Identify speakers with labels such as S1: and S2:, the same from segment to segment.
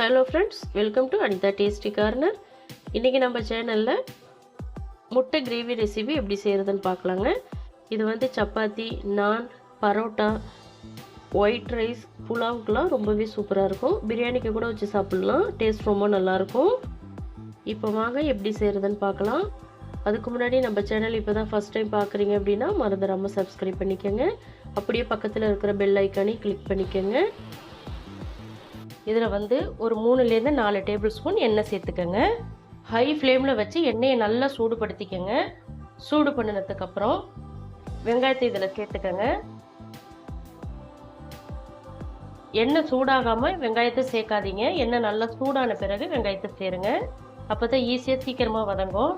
S1: Hello friends welcome to Anitha tasty corner இன்றைக்கி நம்ம சேனலில் முட்டை கிரேவி ரெசிபி எப்படி செய்கிறதுன்னு பார்க்கலாங்க. இது வந்து சப்பாத்தி நான் பரோட்டா ஒயிட் ரைஸ் புலாவுக்கெலாம் ரொம்பவே சூப்பராக இருக்கும். பிரியாணிக்கு கூட வச்சு சாப்பிட்லாம். டேஸ்ட் ரொம்ப நல்லாயிருக்கும். இப்போ வாங்க எப்படி செய்கிறதுன்னு பார்க்கலாம். அதுக்கு முன்னாடி நம்ம சேனல் இப்போ தான் ஃபஸ்ட் டைம் பார்க்குறீங்க அப்படின்னா மறந்துடாமல் சப்ஸ்கிரைப் பண்ணிக்கோங்க. அப்படியே பக்கத்தில் இருக்கிற பெல் ஐக்கானே கிளிக் பண்ணிக்கோங்க. இதில் வந்து ஒரு மூணுலேருந்து நாலு டேபிள் ஸ்பூன் எண்ணெய் சேர்த்துக்கோங்க. ஹை ஃப்ளேமில் வச்சு எண்ணெயை நல்லா சூடுபடுத்திக்கோங்க. சூடு பண்ணினதுக்கப்புறம் வெங்காயத்தை இதில் சேர்த்துக்கோங்க. எண்ணெய் சூடாகாமல் வெங்காயத்தை சேர்க்காதீங்க. எண்ணெய் நல்லா சூடான பிறகு வெங்காயத்தை சேருங்க. அப்போ தான் ஈஸியாக சீக்கிரமாக வதங்கும்.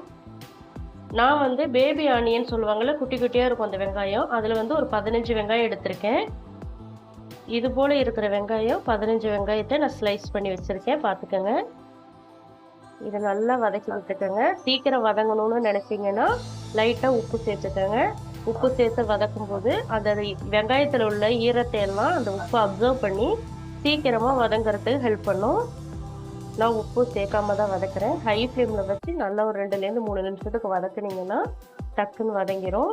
S1: நான் வந்து பேபி ஆனியன் சொல்லுவாங்கள்ல குட்டி குட்டியாக இருக்கும் அந்த வெங்காயம். அதில் வந்து ஒரு பதினஞ்சு வெங்காயம் எடுத்திருக்கேன். இது போல் இருக்கிற வெங்காயம் பதினஞ்சு வெங்காயத்தை நான் ஸ்லைஸ் பண்ணி வச்சுருக்கேன். பார்த்துக்கோங்க. இதை நல்லா வதக்கி விட்டுக்கோங்க. சீக்கிரம் வதங்கணும்னு நினச்சிங்கன்னா லைட்டாக உப்பு சேர்த்துக்கோங்க. உப்பு சேர்த்து வதக்கும் போது அந்த வெங்காயத்தில் உள்ள ஈரத்தை எல்லாம் அந்த உப்பு அப்சர்வ் பண்ணி சீக்கிரமாக வதங்குறதுக்கு ஹெல்ப் பண்ணும். நான் உப்பு சேர்க்காம தான் வதக்குறேன். ஹை ஃப்ளேமில் வச்சு நல்லா ஒரு ரெண்டுலேருந்து மூணு நிமிஷத்துக்கு வதக்குனீங்கன்னா டக்குன்னு வதங்கிரும்.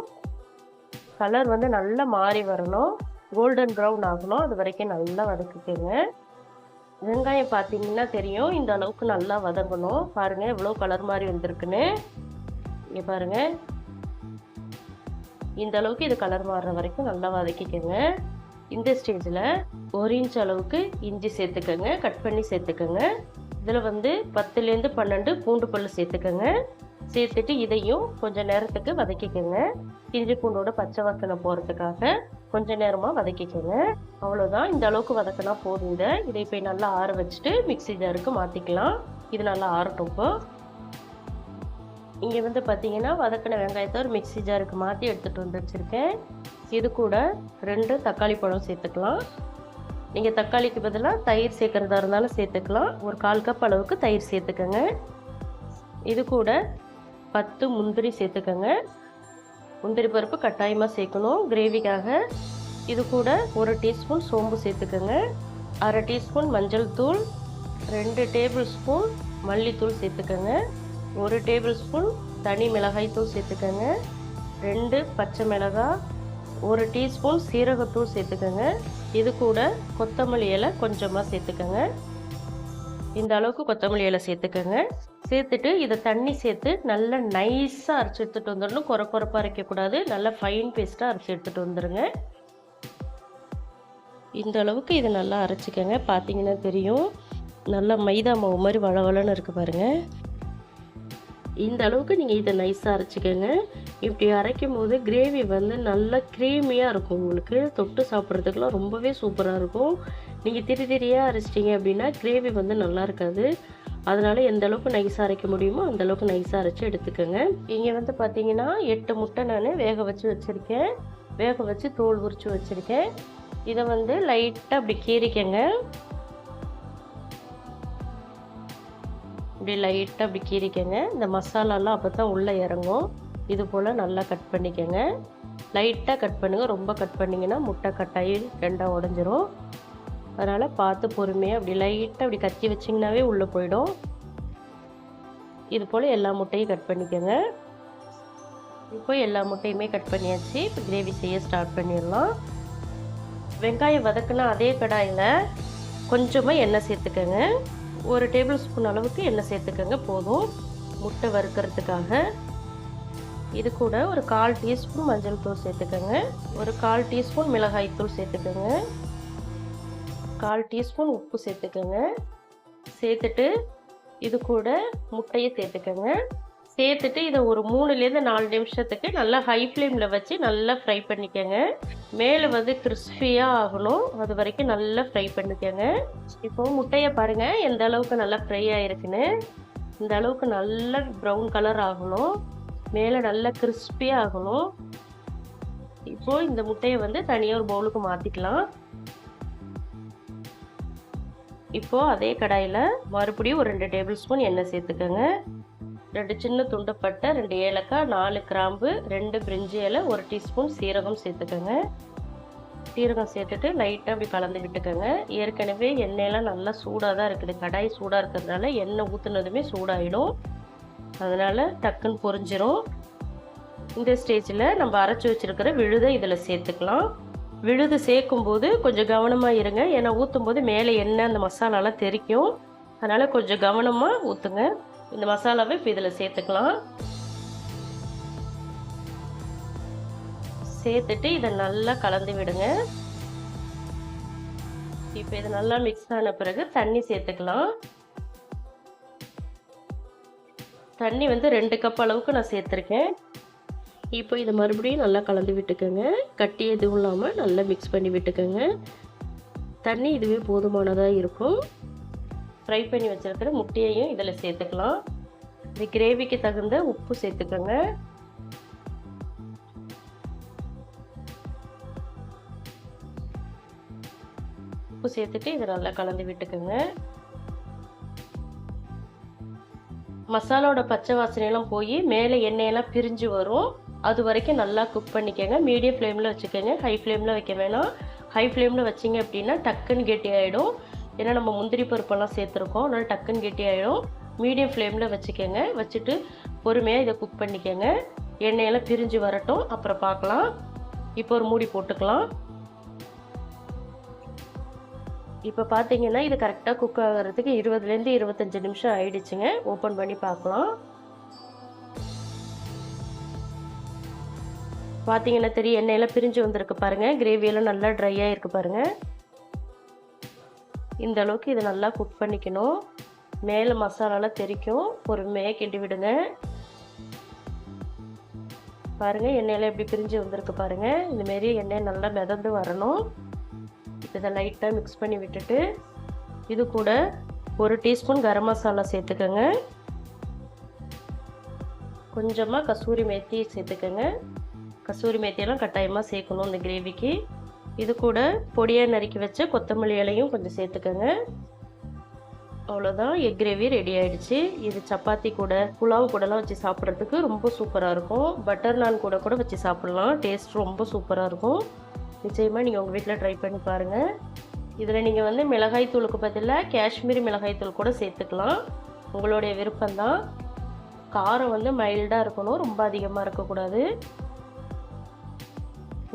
S1: கலர் வந்து நல்லா மாறி வரணும். கோல்டன் ப்ரௌன் ஆகணும். அது வரைக்கும் நல்லா வதக்கிக்கோங்க. வெங்காயம் பார்த்தீங்கன்னா தெரியும். இந்த அளவுக்கு நல்லா வதங்கணும். பாருங்கள் எவ்வளோ கலர் மாதிரி வந்திருக்குன்னு. இங்கே பாருங்கள் இந்த அளவுக்கு இது கலர் மாறுற வரைக்கும் நல்லா வதக்கிக்கோங்க. இந்த ஸ்டேஜில் ஒரு இன்ச் அளவுக்கு இஞ்சி சேர்த்துக்கோங்க. கட் பண்ணி சேர்த்துக்கோங்க. இதில் வந்து பத்துலேருந்து பன்னெண்டு பூண்டு பல் சேர்த்துக்கோங்க. சேர்த்துட்டு இதையும் கொஞ்சம் நேரத்துக்கு வதக்கிக்கோங்க. இஞ்சி பூண்டோட பச்சை வாசனை போகிறதுக்காக கொஞ்ச நேரமாக வதக்கிக்கோங்க. அவ்வளோதான் இந்த அளவுக்கு வதக்கினா போதும் இதை. இதை போய் நல்லா ஆற வச்சுட்டு மிக்ஸி ஜாருக்கு மாற்றிக்கலாம் இது நல்லா ஆறட்டும் இப்போ. இங்கே வந்து பார்த்தீங்கன்னா வதக்கின வெங்காயத்தை ஒரு மிக்ஸி ஜாருக்கு மாற்றி எடுத்துகிட்டு வந்து வச்சுருக்கேன். இது கூட ரெண்டு தக்காளி பழம் சேர்த்துக்கலாம். நீங்கள் தக்காளிக்கு பதிலாக தயிர் சேர்க்குறதா இருந்தாலும் சேர்த்துக்கலாம். ஒரு கால் கப் அளவுக்கு தயிர் சேர்த்துக்கோங்க. இது கூட பத்து முந்திரி சேர்த்துக்கோங்க. முந்திரி பருப்பு கட்டாயமாக சேர்க்கணும். கிரேவிக்காக இது கூட ஒரு டீஸ்பூன் சோம்பு சேர்த்துக்கோங்க. அரை டீஸ்பூன் மஞ்சள் தூள் ரெண்டு டேபிள் ஸ்பூன் மல்லித்தூள் சேர்த்துக்கோங்க. ஒரு டேபிள் ஸ்பூன் தனி மிளகாய் தூள் சேர்த்துக்கோங்க. ரெண்டு பச்சை மிளகாய் ஒரு டீஸ்பூன் சீரகத்தூள் சேர்த்துக்கோங்க. இது கூட கொத்தமல்லி இலை கொஞ்சமாக சேர்த்துக்கோங்க. இந்த அளவுக்கு கொத்தமல்லி இலை சேர்த்துக்கோங்க. சேர்த்துட்டு இதை தண்ணி சேர்த்து நல்லா நைஸாக அரைச்சி எடுத்துகிட்டு வந்துடணும் குறை குறைப்பாக அரைக்கக்கூடாது. நல்லா ஃபைன் பேஸ்ட்டாக அரைச்சி எடுத்துகிட்டு வந்துடுங்க இந்த அளவுக்கு இதை நல்லா அரைச்சிக்கோங்க. பார்த்தீங்கன்னா தெரியும். நல்லா மைதா மாவு மாதிரி வளவளன்னு இருக்குது பாருங்கள் இந்த அளவுக்கு நீங்கள் இதை நைஸாக அரைச்சிக்கோங்க. இப்படி அரைக்கும் போது கிரேவி வந்து நல்லா க்ரீமியாக இருக்கும் உங்களுக்கு. தொட்டு சாப்பிட்றதுக்குலாம் ரொம்பவே சூப்பராக இருக்கும். நீங்கள் திரி திரியாக அரைச்சிட்டிங்க அப்படின்னா கிரேவி வந்து நல்லா இருக்காது. அதனால் எந்த அளவுக்கு நைஸாக அரைக்க முடியுமோ அந்த அளவுக்கு நைஸாக அரைச்சி எடுத்துக்கோங்க. இங்கே வந்து பார்த்தீங்கன்னா எட்டு முட்டை நான் வேக வச்சு வச்சுருக்கேன். வேக வச்சு தோல் உரித்து வச்சுருக்கேன். இதை வந்து லைட்டாக அப்படி கீறிக்கங்க. இப்படி லைட்டாக அப்படி கீறிக்கங்க. இந்த மசாலாலாம் அப்போ தான் உள்ளே இறங்கும். இது போல் நல்லா கட் பண்ணிக்கோங்க. லைட்டாக கட் பண்ணுங்கள் ரொம்ப கட் பண்ணிங்கன்னா முட்டை கட்டாயி ரெண்டாக உடஞ்சிரும். அதனால் பார்த்து பொறுமையாக அப்படி லைட்டாக அப்படி கத்தி வச்சிங்கனாவே உள்ளே போயிடும். இது போல் எல்லா முட்டையும் கட் பண்ணிக்கோங்க. இப்போ எல்லா முட்டையுமே கட் பண்ணியாச்சு. இப்போ கிரேவி செய்ய ஸ்டார்ட் பண்ணிடலாம். வெங்காயம் வதக்குனா அதே கடாயில் கொஞ்சமாக எண்ணெய் சேர்த்துக்கோங்க. ஒரு டேபிள் ஸ்பூன் அளவுக்கு எண்ணெய் சேர்த்துக்கோங்க போதும். முட்டை வறுக்கிறதுக்காக. இது கூட ஒரு கால் டீஸ்பூன் மஞ்சள் தூள் சேர்த்துக்கோங்க. ஒரு கால் டீஸ்பூன் மிளகாய் தூள் சேர்த்துக்கோங்க. கால் டீஸ்பூன் உப்பு சேர்த்துக்கோங்க. சேர்த்துட்டு இது கூட முட்டையை சேர்த்துக்கோங்க. சேர்த்துட்டு இதை ஒரு மூணுலேருந்து நாலு நிமிஷத்துக்கு நல்லா ஹை ஃப்ளேமில் வச்சு நல்லா ஃப்ரை பண்ணிக்கோங்க. மேலே வந்து கிறிஸ்பியாக ஆகணும். அது வரைக்கும் நல்லா ஃப்ரை பண்ணிக்கோங்க. இப்போது முட்டையை பாருங்கள் எந்த அளவுக்கு நல்லா ஃப்ரை ஆகிருக்குன்னு இந்த அளவுக்கு நல்ல ப்ரௌன் கலர் ஆகணும். மேலே நல்லா கிறிஸ்பியாக ஆகணும். இப்போது இந்த முட்டையை வந்து தனியாக ஒரு பவுலுக்கு மாற்றிக்கலாம் இப்போது அதே கடாயில் மறுபடியும் ஒரு ரெண்டு டேபிள் ஸ்பூன் எண்ணெய் சேர்த்துக்கோங்க. ரெண்டு சின்ன துண்டப்பட்டை ரெண்டு ஏலக்காய் நாலு கிராம்பு ரெண்டு பிரிஞ்சி இலை ஒரு டீஸ்பூன் சீரகம் சேர்த்துக்கோங்க. சீரகம் சேர்த்துட்டு லைட்டாக அப்படி கலந்து விட்டுக்கோங்க. ஏற்கனவே எண்ணெயெல்லாம் நல்லா சூடாக தான் இருக்குது. கடாய் சூடாக இருக்கிறதுனால எண்ணெய் ஊற்றுனதுமே சூடாகிடும் அதனால் டக்குன்னு பொரிஞ்சிரும். இந்த ஸ்டேஜில் நம்ம அரைச்சி வச்சுருக்கிற விழுதை இதில் சேர்த்துக்கலாம். விழுது சேர்க்கும்போது கொஞ்சம் கவனமாக இருங்க. ஏன்னா ஊற்றும் போது மேலே எண்ணெய் அந்த மசாலாலாம் தெரிக்கும். அதனால் கொஞ்சம் கவனமாக ஊற்றுங்க இந்த மசாலாவை இப்போ இதில் சேர்த்துக்கலாம். சேர்த்துட்டு இதை நல்லா கலந்து விடுங்க. இப்போ இது நல்லா மிக்ஸ் ஆன பிறகு தண்ணி சேர்த்துக்கலாம். தண்ணி வந்து ரெண்டு கப் அளவுக்கு நான் சேர்த்துருக்கேன். இப்போ இதை மறுபடியும் நல்லா கலந்து விட்டுக்கோங்க. கட்டி எதுவும் இல்லாமல் நல்லா மிக்ஸ் பண்ணி விட்டுக்கோங்க. தண்ணி இதுவே போதுமானதாக இருக்கும். ஃப்ரை பண்ணி வச்சுருக்கிற முட்டையையும் இதில் சேர்த்துக்கலாம். இந்த கிரேவிக்கு தகுந்த உப்பு சேர்த்துக்கோங்க. உப்பு சேர்த்துட்டு இதை நல்லா கலந்து விட்டுக்கோங்க. மசாலாவோட பச்சை வாசனையெல்லாம் போய் மேலே எண்ணெயெல்லாம் பிரிஞ்சு வரும். அது வரைக்கும் நல்லா குக் பண்ணிக்கோங்க. மீடியம் ஃப்ளேமில் வச்சுக்கோங்க. ஹை ஃப்ளேமில் வைக்க வேணாம். ஹை ஃப்ளேமில் வச்சிங்க அப்படின்னா டக்குன்னு கெட்டி ஆகிடும் ஏன்னா நம்ம முந்திரி பருப்பெல்லாம் சேர்த்துருக்கோம். அதனால் டக்குன்னு கெட்டி ஆகிடும் மீடியம் ஃப்ளேமில் வச்சுக்கோங்க. வச்சுட்டு பொறுமையாக இதை குக் பண்ணிக்கோங்க. எண்ணெயெல்லாம் பிரிஞ்சு வரட்டும். அப்புறம் பார்க்கலாம். இப்போ ஒரு மூடி போட்டுக்கலாம். இப்போ பார்த்தீங்கன்னா இது கரெக்டாக குக் ஆகிறதுக்கு இருபதுலேருந்து இருபத்தஞ்சி நிமிஷம் ஆயிடுச்சுங்க. ஓப்பன் பண்ணி பார்க்கலாம். பார்த்தீங்கன்னா தெரியும் எண்ணெயெல்லாம் பிரிஞ்சு வந்திருக்கு பாருங்கள் கிரேவியெல்லாம் நல்லா ட்ரையாக இருக்குது பாருங்கள் இந்த அளவுக்கு இதை நல்லா குக் பண்ணிக்கணும். மேலே மசாலாலாம் தெரிக்கும் பொறுமையாக கிண்டி விடுங்க. பாருங்கள் எண்ணெயெல்லாம் எப்படி பிரிஞ்சு வந்திருக்கு பாருங்கள் இந்தமாரி எண்ணெய் நல்லா மிதந்து வரணும். இதை லைட்டாக மிக்ஸ் பண்ணி விட்டுட்டு இது கூட ஒரு டீஸ்பூன் கரம் மசாலா சேர்த்துக்கோங்க. கொஞ்சமாக கசூரி மேத்தி சேர்த்துக்கோங்க. கசூரி மேத்தியெல்லாம் கட்டாயமாக சேர்க்கணும் இந்த கிரேவிக்கு. இது கூட பொடியாக நறுக்கி வச்ச கொத்தமல்லி இலையும் கொஞ்சம் சேர்த்துக்கோங்க. அவ்வளோதான் எக் கிரேவி ரெடி ஆகிடுச்சு இது சப்பாத்தி கூட புலாவ் கூடலாம் வச்சு சாப்பிட்றதுக்கு ரொம்ப சூப்பராக இருக்கும். பட்டர் நான் கூட கூட வச்சு சாப்பிட்லாம். டேஸ்ட் ரொம்ப சூப்பராக இருக்கும். நிச்சயமாக நீங்கள் உங்கள் வீட்டில் ட்ரை பண்ணி பாருங்கள் இதில் நீங்கள் வந்து மிளகாய் தூளுக்கு பதிலாக காஷ்மீரி மிளகாய் தூள் கூட சேர்த்துக்கலாம். உங்களுடைய விருப்பம்தான். காரம் வந்து மைல்டாக இருக்கணும் ரொம்ப அதிகமாக இருக்கக்கூடாது.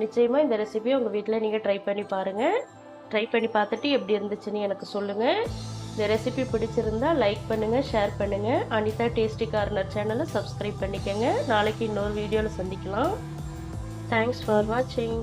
S1: நிச்சயமாக இந்த ரெசிபியை உங்கள் வீட்டில் நீங்கள் ட்ரை பண்ணி பாருங்கள் ட்ரை பண்ணி பார்த்துட்டு எப்படி இருந்துச்சுன்னு எனக்கு சொல்லுங்கள் இந்த ரெசிபி பிடிச்சிருந்தா லைக் பண்ணுங்கள் ஷேர் பண்ணுங்கள் அனிதா டேஸ்டி கார்னர் சேனலை சப்ஸ்கிரைப் பண்ணிக்கோங்க. நாளைக்கு இன்னொரு வீடியோவில் சந்திக்கலாம். தேங்க்ஸ் ஃபார் வாட்சிங்